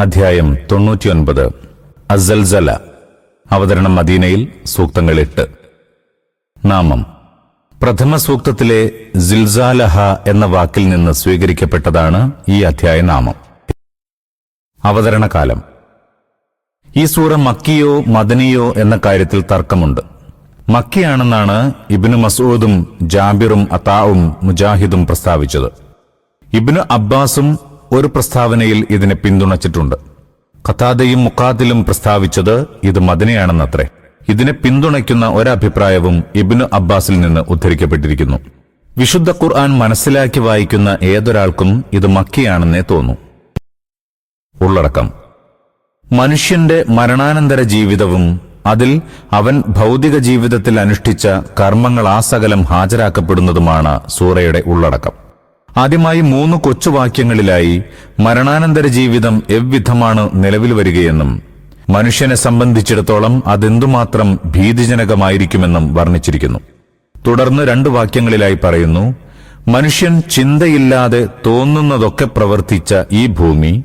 അധ്യായം തൊണ്ണൂറ്റിയൊൻപത്. അസൽസല. അവതരണം മദീനയിൽ സൂക്തങ്ങൾ എട്ട്. നാമം. പ്രഥമ സൂക്തത്തിലെ ജിൽസാലഹ എന്ന വാക്കിൽ നിന്ന് സ്വീകരിക്കപ്പെട്ടതാണ് ഈ അധ്യായ നാമം. അവതരണകാലം. ഈ സൂറ മക്കിയോ മദനിയോ എന്ന കാര്യത്തിൽ തർക്കമുണ്ട്. മക്കിയാണെന്നാണ് ഇബിനു മസൂദും ജാബിറും അതാവും മുജാഹിദും പ്രസ്താവിച്ചത്. ഇബിനു അബ്ബാസും ഒരു പ്രസ്താവനയിൽ ഇതിനെ പിന്തുണച്ചിട്ടുണ്ട്. ഖത്താദയും മുക്കാദിലും പ്രസ്താവിച്ചത് ഇത് മദനയാണെന്നത്രേ. ഇതിനെ പിന്തുണയ്ക്കുന്ന ഒരഭിപ്രായവും ഇബിനു അബ്ബാസിൽ നിന്ന് ഉദ്ധരിക്കപ്പെട്ടിരിക്കുന്നു. വിശുദ്ധ ഖുർആൻ മനസ്സിലാക്കി വായിക്കുന്ന ഏതൊരാൾക്കും ഇത് മക്കിയാണെന്നേ തോന്നൂ. ഉള്ളടക്കം. മനുഷ്യന്റെ മരണാനന്തര ജീവിതവും അതിൽ അവൻ ഭൗതിക ജീവിതത്തിൽ അനുഷ്ഠിച്ച കർമ്മങ്ങൾ ആസകലം ഹാജരാക്കപ്പെടുന്നതുമാണ് സൂറയുടെ ഉള്ളടക്കം. ആദ്യമായി മൂന്ന് കൊച്ചുവാക്യങ്ങളിലായി മരണാനന്തര ജീവിതം എവ്വിധമാണ് നിലവിൽ വരികയെന്നും മനുഷ്യനെ സംബന്ധിച്ചിടത്തോളം അതെന്തുമാത്രം ഭീതിജനകമായിരിക്കുമെന്നും വർണിച്ചിരിക്കുന്നു. തുടർന്ന് രണ്ട് വാക്യങ്ങളിലായി പറയുന്നു മനുഷ്യൻ ചിന്തയില്ലാതെ തോന്നുന്നതൊക്കെ പ്രവർത്തിച്ച ഈ ഭൂമി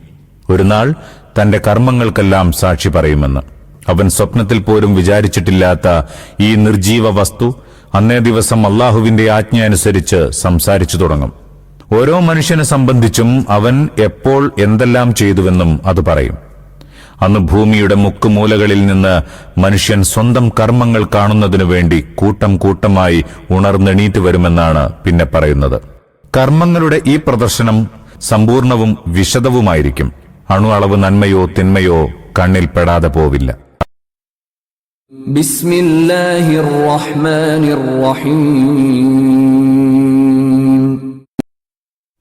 ഒരുനാൾ തന്റെ കർമ്മങ്ങൾക്കെല്ലാം സാക്ഷി പറയുമെന്ന്. അവൻ സ്വപ്നത്തിൽ പോലും വിചാരിച്ചിട്ടില്ലാത്ത ഈ നിർജീവ വസ്തു അന്നേ ദിവസം അള്ളാഹുവിന്റെ ആജ്ഞ അനുസരിച്ച് സംസാരിച്ചു തുടങ്ങും. ഓരോ മനുഷ്യനെ സംബന്ധിച്ചും അവൻ എപ്പോൾ എന്തെല്ലാം ചെയ്തുവെന്നും അത് പറയും. അന്ന് ഭൂമിയുടെ മുക്കുമൂലകളിൽ നിന്ന് മനുഷ്യൻ സ്വന്തം കർമ്മങ്ങൾ കാണുന്നതിനു വേണ്ടി കൂട്ടം കൂട്ടമായി ഉണർന്നെണീറ്റ് വരുമെന്നാണ് പിന്നെ പറയുന്നത്. കർമ്മങ്ങളുടെ ഈ പ്രദർശനം സമ്പൂർണവും വിശദവുമായിരിക്കും. അണു അളവ് നന്മയോ തിന്മയോ കണ്ണിൽ പെടാതെ പോവില്ല. ബിസ്മില്ലാഹിർ റഹ്മാനിർ റഹീം.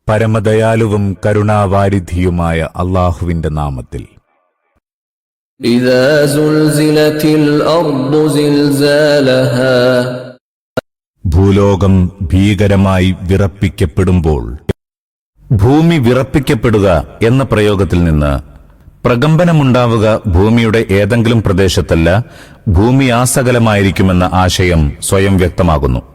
പരമദയാലുവും കരുണാവാരിധിയുമായ അള്ളാഹുവിന്റെ നാമത്തിൽ. ഭൂലോകം ഭീകരമായി വിറപ്പിക്കപ്പെടുമ്പോൾ ഭൂമി വിറപ്പിക്കപ്പെടുക എന്ന പ്രയോഗത്തിൽ നിന്ന് പ്രകമ്പനമുണ്ടാവുക ഭൂമിയുടെ ഏതെങ്കിലും പ്രദേശത്തല്ല ഭൂമി ആസകലമായിരിക്കുമെന്ന ആശയം സ്വയം വ്യക്തമാകുന്നു.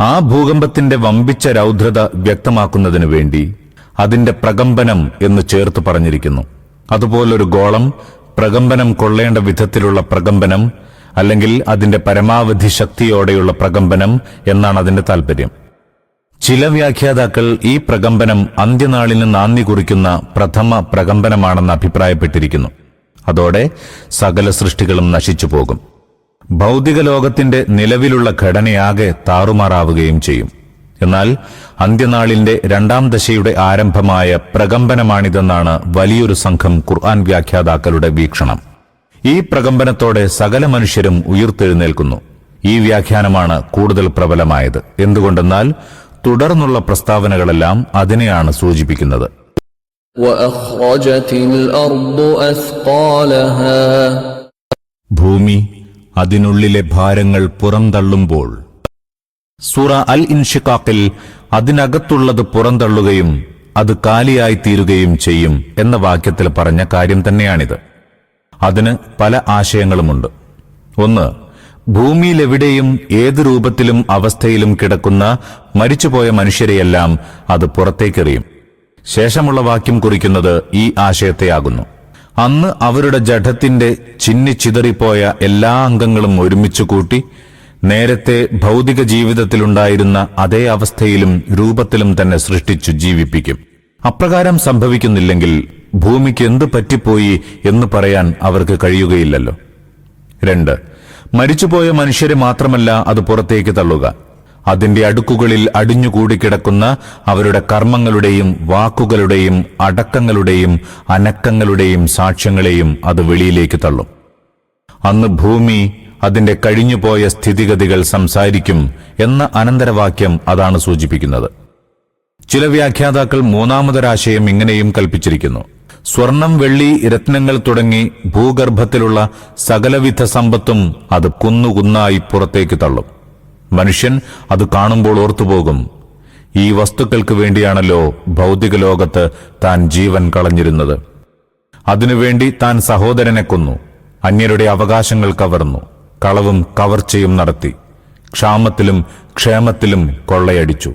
ആ ഭൂകമ്പത്തിന്റെ വമ്പിച്ച രൗദ്രത വ്യക്തമാക്കുന്നതിനു വേണ്ടി അതിന്റെ പ്രകമ്പനം എന്ന് ചേർത്ത് പറഞ്ഞിരിക്കുന്നു. അതുപോലൊരു ഗോളം പ്രകമ്പനം കൊള്ളേണ്ട വിധത്തിലുള്ള പ്രകമ്പനം അല്ലെങ്കിൽ അതിന്റെ പരമാവധി ശക്തിയോടെയുള്ള പ്രകമ്പനം എന്നാണ് അതിന്റെ താൽപര്യം. ചില വ്യാഖ്യാതാക്കൾ ഈ പ്രകമ്പനം അന്ത്യനാളിന് നാന്ദി കുറിക്കുന്ന പ്രഥമ പ്രകമ്പനമാണെന്ന് അഭിപ്രായപ്പെട്ടിരിക്കുന്നു. അതോടെ സകല സൃഷ്ടികളും നശിച്ചു പോകും ഭൗതിക ലോകത്തിന്റെ നിലവിലുള്ള ഘടനയാകെ താറുമാറാവുകയും ചെയ്യും. എന്നാൽ അന്ത്യനാളിന്റെ രണ്ടാം ദശയുടെ ആരംഭമായ പ്രകമ്പനമാണിതെന്നാണ് വലിയൊരു സംഘം ഖുർആൻ വ്യാഖ്യാതാക്കളുടെ വീക്ഷണം. ഈ പ്രകമ്പനത്തോടെ സകല മനുഷ്യരും ഉയർത്തെഴുന്നേൽക്കുന്നു. ഈ വ്യാഖ്യാനമാണ് കൂടുതൽ പ്രബലമായത്. എന്തുകൊണ്ടെന്നാൽ തുടർന്നുള്ള പ്രസ്താവനകളെല്ലാം അതിനെയാണ് സൂചിപ്പിക്കുന്നത്. ഭൂമി അതിനുള്ളിലെ ഭാരങ്ങൾ പുറന്തള്ളുമ്പോൾ. സൂറ അൽ ഇൻഷിക്കാക്കിൽ അതിനകത്തുള്ളത് പുറന്തള്ളുകയും അത് കാലിയായി തീരുകയും ചെയ്യും എന്ന വാക്യത്തിൽ പറഞ്ഞ കാര്യം തന്നെയാണിത്. അതിന് പല ആശയങ്ങളുമുണ്ട്. ഒന്ന് ഭൂമിയിലെവിടെയും ഏത് രൂപത്തിലും അവസ്ഥയിലും കിടക്കുന്ന മരിച്ചുപോയ മനുഷ്യരെയെല്ലാം അത് പുറത്തേക്കെറിയും. ശേഷമുള്ള വാക്യം കുറിക്കുന്നത് ഈ ആശയത്തെയാകുന്നു. അന്ന് അവരുടെ ജഠത്തിന്റെ ചിന്നിച്ചിതറിപ്പോയ എല്ലാ അംഗങ്ങളും ഒരുമിച്ചു കൂട്ടി നേരത്തെ ഭൗതിക ജീവിതത്തിലുണ്ടായിരുന്ന അതേ അവസ്ഥയിലും രൂപത്തിലും തന്നെ സൃഷ്ടിച്ചു ജീവിപ്പിക്കും. അപ്രകാരം സംഭവിക്കുന്നില്ലെങ്കിൽ ഭൂമിക്ക് എന്ത് പറ്റിപ്പോയി എന്ന് പറയാൻ അവർക്ക് കഴിയുകയില്ലല്ലോ. രണ്ട്. മരിച്ചുപോയ മനുഷ്യരെ മാത്രമല്ല അത് പുറത്തേക്ക് തള്ളുക. അതിന്റെ അടുക്കുകളിൽ അടിഞ്ഞുകൂടിക്കിടക്കുന്ന അവരുടെ കർമ്മങ്ങളുടെയും വാക്കുകളുടെയും അടക്കങ്ങളുടെയും അനക്കങ്ങളുടെയും സാക്ഷ്യങ്ങളെയും അത് വെളിയിലേക്ക് തള്ളും. അന്ന് ഭൂമി അതിന്റെ കഴിഞ്ഞുപോയ സ്ഥിതിഗതികൾ സംസാരിക്കും എന്ന അനന്തരവാക്യം അതാണ് സൂചിപ്പിക്കുന്നത്. ചില വ്യാഖ്യാതാക്കൾ മൂന്നാമതൊരാശയം ഇങ്ങനെയും കൽപ്പിച്ചിരിക്കുന്നു. സ്വർണം വെള്ളി രത്നങ്ങൾ തുടങ്ങി ഭൂഗർഭത്തിലുള്ള സകലവിധ സമ്പത്തും അത് കുന്നുകുന്നായി പുറത്തേക്ക് തള്ളും. മനുഷ്യൻ അത് കാണുമ്പോൾ ഓർത്തുപോകും. ഈ വസ്തുക്കൾക്ക് വേണ്ടിയാണല്ലോ ഭൗതിക ലോകത്ത് താൻ ജീവൻ കളഞ്ഞിരുന്നത്. അതിനുവേണ്ടി താൻ സഹോദരനെ കൊന്നു. അന്യരുടെ അവകാശങ്ങൾ കവർന്നു. കളവും കവർച്ചയും നടത്തി. ക്ഷാമത്തിലും ക്ഷേമത്തിലും കൊള്ളയടിച്ചു.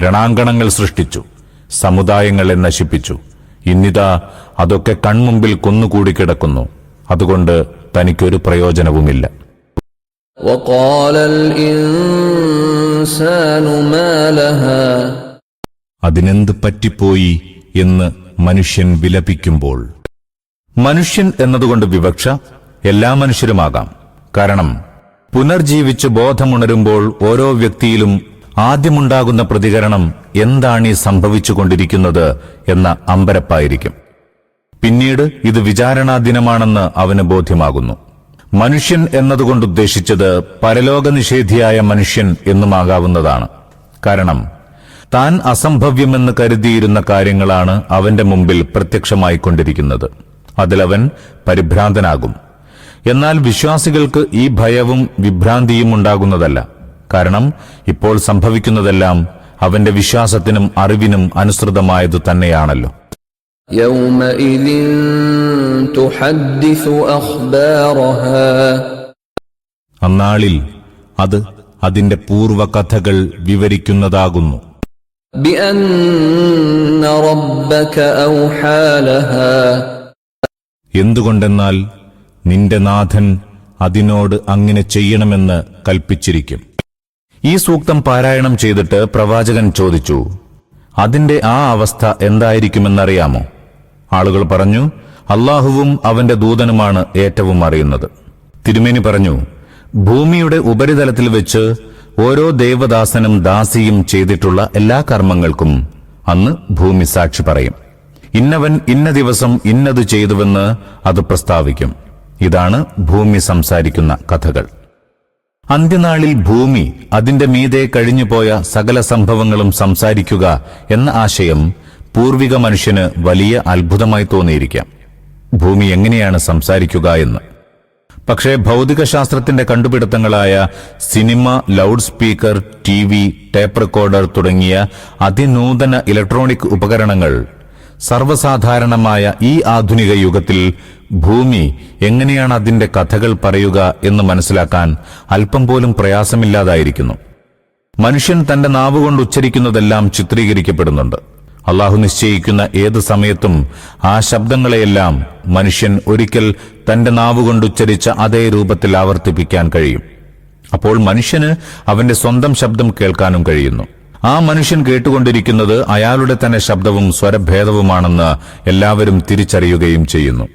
രണാങ്കണങ്ങൾ സൃഷ്ടിച്ചു. സമുദായങ്ങളെ നശിപ്പിച്ചു. ഇന്നിതാ അതൊക്കെ കൺമുമ്പിൽ കൊന്നുകൂടി കിടക്കുന്നു. അതുകൊണ്ട് തനിക്കൊരു പ്രയോജനവുമില്ല. അതിനെന്ത് പറ്റിപ്പോയി എന്ന് മനുഷ്യൻ വിലപിക്കുമ്പോൾ. മനുഷ്യൻ എന്നതുകൊണ്ട് വിവക്ഷ എല്ലാ മനുഷ്യരുമാകാം. കാരണം പുനർജീവിച്ച് ബോധമുണരുമ്പോൾ ഓരോ വ്യക്തിയിലും ആദ്യമുണ്ടാകുന്ന പ്രതികരണം എന്താണ് ഈ സംഭവിച്ചുകൊണ്ടിരിക്കുന്നത് എന്ന അമ്പരപ്പായിരിക്കും. പിന്നീട് ഇത് വിചാരണാ ദിനമാണെന്ന് അവന് ബോധ്യമാകുന്നു. മനുഷ്യൻ എന്നതുകൊണ്ട് ഉദ്ദേശിച്ചത് പരലോക നിഷേധിയായ മനുഷ്യൻ എന്നുമാകാവുന്നതാണ് കാരണം താൻ അസംഭവ്യമെന്ന് കരുതിയിരുന്ന കാര്യങ്ങളാണ് അവന്റെ മുമ്പിൽ പ്രത്യക്ഷമായി കൊണ്ടിരിക്കുന്നത് അതിലവൻ പരിഭ്രാന്തനാകും. എന്നാൽ വിശ്വാസികൾക്ക് ഈ ഭയവും വിഭ്രാന്തിയും ഉണ്ടാകുന്നതല്ല. കാരണം ഇപ്പോൾ സംഭവിക്കുന്നതെല്ലാം അവന്റെ വിശ്വാസത്തിനും അറിവിനും അനുസൃതമായതു തന്നെയാണല്ലോ. يومئذ تحدث أخبارها അന്നാളിൽ അത് അതിന്റെ പൂർവകഥകൾ വിവരിക്കുന്നതാകുന്നു بأن ربك أوحى لها എന്തുകൊണ്ടെന്നാൽ നിന്റെ നാഥൻ അതിനോട് അങ്ങനെ ചെയ്യണമെന്ന് കൽപ്പിച്ചിരിക്കും ഈ സൂക്തം പാരായണം ചെയ്തിട്ട് പ്രവാചകൻ ചോദിച്ചു അതിന്റെ ആ അവസ്ഥ എന്തായിരിക്കുമെന്നറിയാമോ ആളുകൾ പറഞ്ഞു അള്ളാഹുവും അവന്റെ ദൂതനുമാണ് ഏറ്റവും അറിയുന്നത്. തിരുമേനി പറഞ്ഞു ഭൂമിയുടെ ഉപരിതലത്തിൽ വെച്ച് ഓരോ ദേവദാസനും ദാസിയും ചെയ്തിട്ടുള്ള എല്ലാ കർമ്മങ്ങൾക്കും അന്ന് ഭൂമി സാക്ഷി പറയും. ഇന്നവൻ ഇന്ന ദിവസം ഇന്നത് ചെയ്തുവെന്ന് അത് പ്രസ്താവിക്കും. ഇതാണ് ഭൂമി സംസാരിക്കുന്ന കഥകൾ. അന്ത്യനാളിൽ ഭൂമി അതിന്റെ മീതെ കഴിഞ്ഞുപോയ സകല സംഭവങ്ങളും സംസാരിക്കുക എന്ന ആശയം പൂർവിക മനുഷ്യന് വലിയ അത്ഭുതമായി തോന്നിയിരിക്കാം. ഭൂമി എങ്ങനെയാണ് സംസാരിക്കുക എന്ന്. പക്ഷേ ഭൗതിക ശാസ്ത്രത്തിന്റെ കണ്ടുപിടുത്തങ്ങളായ cinema loud speaker T V tape recorder തുടങ്ങിയ അതിനൂതന ഇലക്ട്രോണിക് ഉപകരണങ്ങൾ സർവസാധാരണമായ ഈ ആധുനിക യുഗത്തിൽ ഭൂമി എങ്ങനെയാണ് അതിന്റെ കഥകൾ പറയുക എന്ന് മനസ്സിലാക്കാൻ അല്പം പോലും പ്രയാസമില്ലാതായിരിക്കുന്നു. മനുഷ്യൻ തന്റെ നാവുകൊണ്ട് ഉച്ചരിക്കുന്നതെല്ലാം ചിത്രീകരിക്കപ്പെടുന്നുണ്ട്. അള്ളാഹു നിശ്ചയിക്കുന്ന ഏത് സമയത്തും ആ ശബ്ദങ്ങളെയെല്ലാം മനുഷ്യൻ ഒരിക്കൽ തന്റെ നാവുകൊണ്ട് ഉച്ചരിച്ച അതേ രൂപത്തിൽ ആവർത്തിപ്പിക്കാൻ കഴിയും. അപ്പോൾ മനുഷ്യന് അവന്റെ സ്വന്തം ശബ്ദം കേൾക്കാനും കഴിയുന്നു. ആ മനുഷ്യൻ കേട്ടുകൊണ്ടിരിക്കുന്നത് അയാളുടെ തന്നെ ശബ്ദവും സ്വരഭേദവുമാണെന്ന് എല്ലാവരും തിരിച്ചറിയുകയും ചെയ്യുന്നു.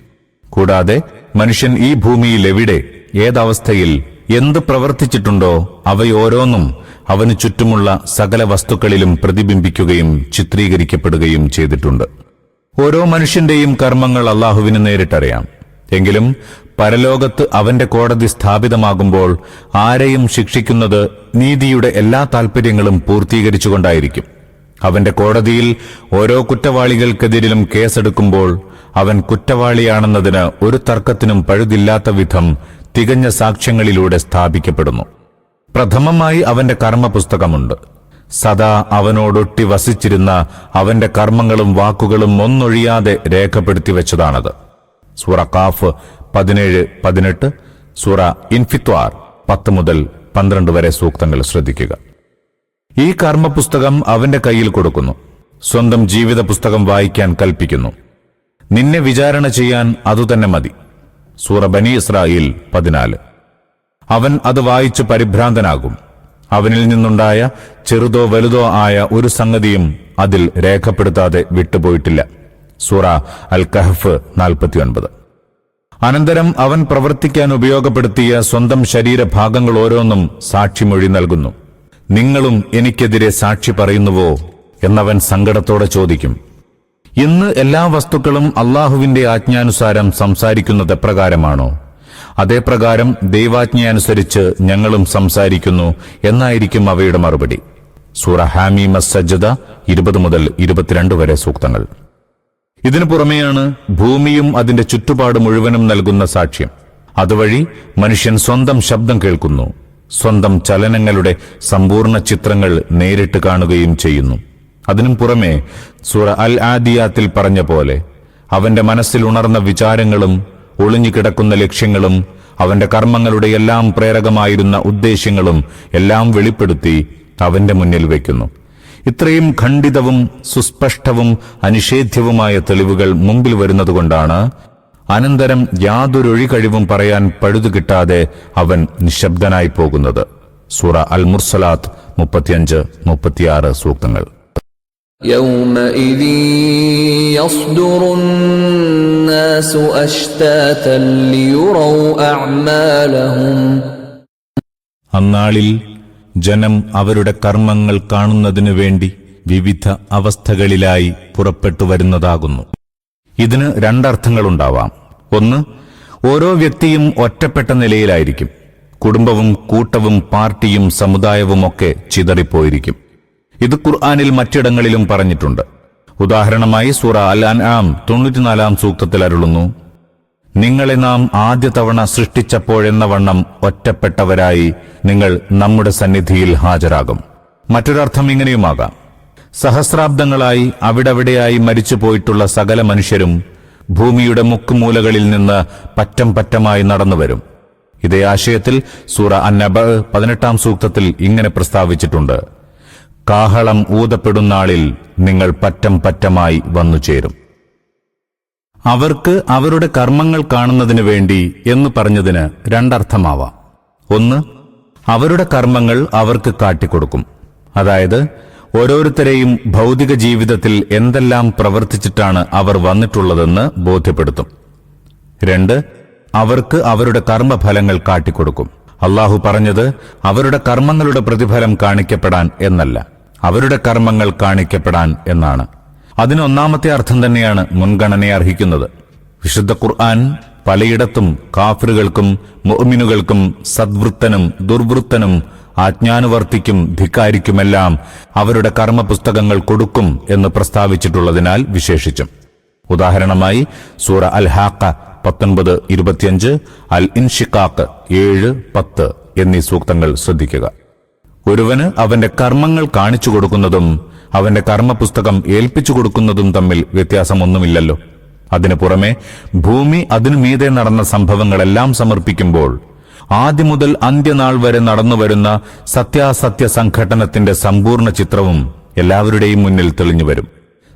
കൂടാതെ മനുഷ്യൻ ഈ ഭൂമിയിൽ എവിടെ ഏതവസ്ഥയിൽ എന്ത് പ്രവർത്തിച്ചിട്ടുണ്ടോ അവയോരോന്നും അവന് ചുറ്റുമുള്ള സകല വസ്തുക്കളിലും പ്രതിബിംബിക്കുകയും ചിത്രീകരിക്കപ്പെടുകയും ചെയ്തിട്ടുണ്ട്. ഓരോ മനുഷ്യന്റെയും കർമ്മങ്ങൾ അള്ളാഹുവിന് നേരിട്ടറിയാം. എങ്കിലും പരലോകത്ത് അവന്റെ കോടതി സ്ഥാപിതമാകുമ്പോൾ ആരെയും ശിക്ഷിക്കുന്നത് നീതിയുടെ എല്ലാ താൽപര്യങ്ങളും പൂർത്തീകരിച്ചുകൊണ്ടായിരിക്കും. അവന്റെ കോടതിയിൽ ഓരോ കുറ്റവാളികൾക്കെതിരിലും കേസെടുക്കുമ്പോൾ അവൻ കുറ്റവാളിയാണെന്നതിന് ഒരു തർക്കത്തിനും പഴുതില്ലാത്ത വിധം തികഞ്ഞ സാക്ഷ്യങ്ങളിലൂടെ സ്ഥാപിക്കപ്പെടുന്നു. പ്രഥമമായി അവന്റെ കർമ്മപുസ്തകമുണ്ട്. സദാ അവനോടൊട്ടി വസിച്ചിരുന്ന അവന്റെ കർമ്മങ്ങളും വാക്കുകളും ഒന്നൊഴിയാതെ രേഖപ്പെടുത്തി വെച്ചതാണത്. സൂറ കാഫ് പതിനേഴ് പതിനെട്ട് സൂറ ഇൻഫിത്വാർ പത്ത് മുതൽ പന്ത്രണ്ട് വരെ സൂക്തങ്ങൾ ശ്രദ്ധിക്കുക. ഈ കർമ്മപുസ്തകം അവന്റെ കയ്യിൽ കൊടുക്കുന്നു. സ്വന്തം ജീവിത പുസ്തകം വായിക്കാൻ കൽപ്പിക്കുന്നു. നിന്നെ വിചാരണ ചെയ്യാൻ അതുതന്നെ മതി. സൂറ ബനി ഇസ്രായേൽ പതിനാല്. അവൻ അത് വായിച്ച് പരിഭ്രാന്തനാകും. അവനിൽ നിന്നുണ്ടായ ചെറുതോ വലുതോ ആയ ഒരു സംഗതിയും അതിൽ രേഖപ്പെടുത്താതെ വിട്ടുപോയിട്ടില്ല. സൂറ അൽ കഹഫ് നാൽപ്പത്തിയൊൻപത്. അനന്തരം അവൻ പ്രവർത്തിക്കാൻ ഉപയോഗപ്പെടുത്തിയ സ്വന്തം ശരീരഭാഗങ്ങൾ ഓരോന്നും സാക്ഷിമൊഴി നൽകുന്നു. നിങ്ങളും എനിക്കെതിരെ സാക്ഷി പറയുന്നുവോ എന്നവൻ സങ്കടത്തോടെ ചോദിക്കും. ഇന്ന് എല്ലാ വസ്തുക്കളും അള്ളാഹുവിന്റെ ആജ്ഞാനുസാരം സംസാരിക്കുന്നത് എപ്രകാരമാണോ? അതേപ്രകാരം ദൈവാജ്ഞയനുസരിച്ച് ഞങ്ങളും സംസാരിക്കുന്നു എന്നായിരിക്കും അവയുടെ മറുപടി. സൂറ ഹാമി മസ്സജ്ജത ഇരുപത് മുതൽ ഇരുപത്തിരണ്ട് വരെ സൂക്തങ്ങൾ. ഇതിനു പുറമെയാണ് ഭൂമിയും അതിന്റെ ചുറ്റുപാട് മുഴുവനും നൽകുന്ന സാക്ഷ്യം. അതുവഴി മനുഷ്യൻ സ്വന്തം ശബ്ദം കേൾക്കുന്നു. സ്വന്തം ചലനങ്ങളുടെ സമ്പൂർണ ചിത്രങ്ങൾ നേരിട്ട് കാണുകയും ചെയ്യുന്നു. അതിനും പുറമെ സൂറ അൽ ആദിയാത്തിൽ പറഞ്ഞ പോലെ അവന്റെ മനസ്സിൽ ഉണർന്ന വിചാരങ്ങളും ഒളിഞ്ഞുകിടക്കുന്ന ലക്ഷ്യങ്ങളും അവന്റെ കർമ്മങ്ങളുടെ എല്ലാം പ്രേരകമായിരുന്ന ഉദ്ദേശ്യങ്ങളും എല്ലാം വെളിപ്പെടുത്തി അവന്റെ മുന്നിൽ വയ്ക്കുന്നു ഇത്രയും ഖണ്ഡിതവും സുസ്പഷ്ടവും അനിഷേധ്യവുമായ തെളിവുകൾ മുമ്പിൽ വരുന്നതുകൊണ്ടാണ് അനന്തരം യാതൊരൊഴി കഴിവും പറയാൻ പഴുതു കിട്ടാതെ അവൻ നിശബ്ദനായി പോകുന്നത്. സൂറ അൽ മുർസലാത്ത് മുപ്പത്തിയഞ്ച് മുപ്പത്തിയാറ് സൂക്തങ്ങൾ. يومئذ يصدر الناس أشتاتا ليروا أعمالهم അന്നാളിൽ ജനം അവരുടെ കർമ്മങ്ങൾ കാണുന്നതിനു വേണ്ടി വിവിധ അവസ്ഥകളിലായി പുറപ്പെട്ടു വരുന്നതാകുന്നു ഇതിന് രണ്ടർത്ഥങ്ങളുണ്ടാവാം ഒന്ന് ഓരോ വ്യക്തിയും ഒറ്റപ്പെട്ട നിലയിലായിരിക്കും കുടുംബവും കൂട്ടവും പാർട്ടിയും സമുദായവുമൊക്കെ ചിതറിപ്പോയിരിക്കും ഇത് ഖുർആാനിൽ മറ്റിടങ്ങളിലും പറഞ്ഞിട്ടുണ്ട്. ഉദാഹരണമായി സൂറ അൽ അൻ ആം തൊണ്ണൂറ്റിനാലാം സൂക്തത്തിൽ അരുളുന്നു നിങ്ങളെ നാം ആദ്യ തവണ സൃഷ്ടിച്ചപ്പോഴെന്ന വണ്ണം ഒറ്റപ്പെട്ടവരായി നിങ്ങൾ നമ്മുടെ സന്നിധിയിൽ ഹാജരാകും. മറ്റൊരർത്ഥം ഇങ്ങനെയുമാകാം. സഹസ്രാബ്ദങ്ങളായി അവിടെവിടെയായി മരിച്ചു പോയിട്ടുള്ള സകല മനുഷ്യരും ഭൂമിയുടെ മുക്കുമൂലകളിൽ നിന്ന് പറ്റം പറ്റമായി നടന്നുവരും. ഇതേ ആശയത്തിൽ സൂറ അന്നബ പതിനെട്ടാം സൂക്തത്തിൽ ഇങ്ങനെ പ്രസ്താവിച്ചിട്ടുണ്ട് കാഹളം ഊതപ്പെടുന്നാളിൽ നിങ്ങൾ പറ്റം പറ്റമായി വന്നു ചേരും. അവർക്ക് അവരുടെ കർമ്മങ്ങൾ കാണുന്നതിനു വേണ്ടി എന്ന് പറഞ്ഞതിന് രണ്ടർത്ഥമാവാം. ഒന്ന് അവരുടെ കർമ്മങ്ങൾ അവർക്ക് കാട്ടിക്കൊടുക്കും. അതായത് ഓരോരുത്തരെയും ഭൗതിക ജീവിതത്തിൽ എന്തെല്ലാം പ്രവർത്തിച്ചിട്ടാണ് അവർ വന്നിട്ടുള്ളതെന്ന് ബോധ്യപ്പെടുത്തും. രണ്ട് അവർക്ക് അവരുടെ കർമ്മഫലങ്ങൾ കാട്ടിക്കൊടുക്കും. അള്ളാഹു പറഞ്ഞത് അവരുടെ കർമ്മങ്ങളുടെ പ്രതിഫലം കാണിക്കപ്പെടാൻ എന്നല്ല. അവരുടെ കർമ്മങ്ങൾ കാണിക്കപ്പെടാൻ എന്നാണ്. അതിനൊന്നാമത്തെ അർത്ഥം തന്നെയാണ് മുൻഗണനയെ അർഹിക്കുന്നത്. വിശുദ്ധ ഖുർആൻ പലയിടത്തും കാഫറുകൾക്കും മുഅ്മിനുകൾക്കും സദ്വൃത്തനും ദുർവൃത്തനും ആജ്ഞാനുവർത്തിക്കും ധിക്കാരിക്കുമെല്ലാം അവരുടെ കർമ്മപുസ്തകങ്ങൾ കൊടുക്കും എന്ന് പ്രസ്താവിച്ചിട്ടുള്ളതിനാൽ വിശേഷിച്ചും. ഉദാഹരണമായി സൂറ അൽ ഹാക്ക പത്തൊൻപത് ഇരുപത്തിയഞ്ച് അൽ ഇൻഷിക്കാക്ക് ഏഴ് പത്ത് എന്നീ സൂക്തങ്ങൾ ശ്രദ്ധിക്കുക. ഒരുവന് അവന്റെ കർമ്മങ്ങൾ കാണിച്ചു കൊടുക്കുന്നതും അവന്റെ കർമ്മപുസ്തകം ഏൽപ്പിച്ചു കൊടുക്കുന്നതും തമ്മിൽ വ്യത്യാസമൊന്നുമില്ലല്ലോ. അതിനു പുറമെ ഭൂമി അതിനു മീതെ നടന്ന സംഭവങ്ങളെല്ലാം സമർപ്പിക്കുമ്പോൾ ആദ്യം മുതൽ അന്ത്യനാൾ വരെ നടന്നുവരുന്ന സത്യാസത്യ സംഘടനത്തിന്റെ സമ്പൂർണ ചിത്രവും എല്ലാവരുടെയും മുന്നിൽ തെളിഞ്ഞു വരും.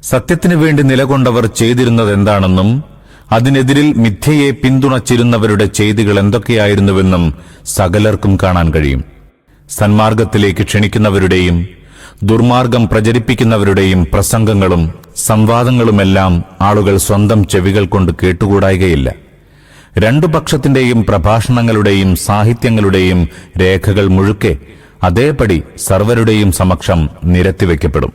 സത്യത്തിനു വേണ്ടി നിലകൊണ്ടവർ ചെയ്തിരുന്നത് എന്താണെന്നും അതിനെതിരിൽ മിഥ്യയെ പിന്തുണച്ചിരുന്നവരുടെ ചെയ്തികൾ എന്തൊക്കെയായിരുന്നുവെന്നും സകലർക്കും കാണാൻ കഴിയും. സന്മാർഗത്തിലേക്ക് ക്ഷണിക്കുന്നവരുടെയും ദുർമാർഗം പ്രചരിപ്പിക്കുന്നവരുടെയും പ്രസംഗങ്ങളും സംവാദങ്ങളുമെല്ലാം ആളുകൾ സ്വന്തം ചെവികൾ കൊണ്ട് കേട്ടുകൂടായികയില്ല. രണ്ടു പക്ഷത്തിന്റെയും പ്രഭാഷണങ്ങളുടെയും സാഹിത്യങ്ങളുടെയും രേഖകൾ മുഴുക്കെ അതേപടി സർവരുടെയും സമക്ഷം നിരത്തിവെക്കപ്പെടും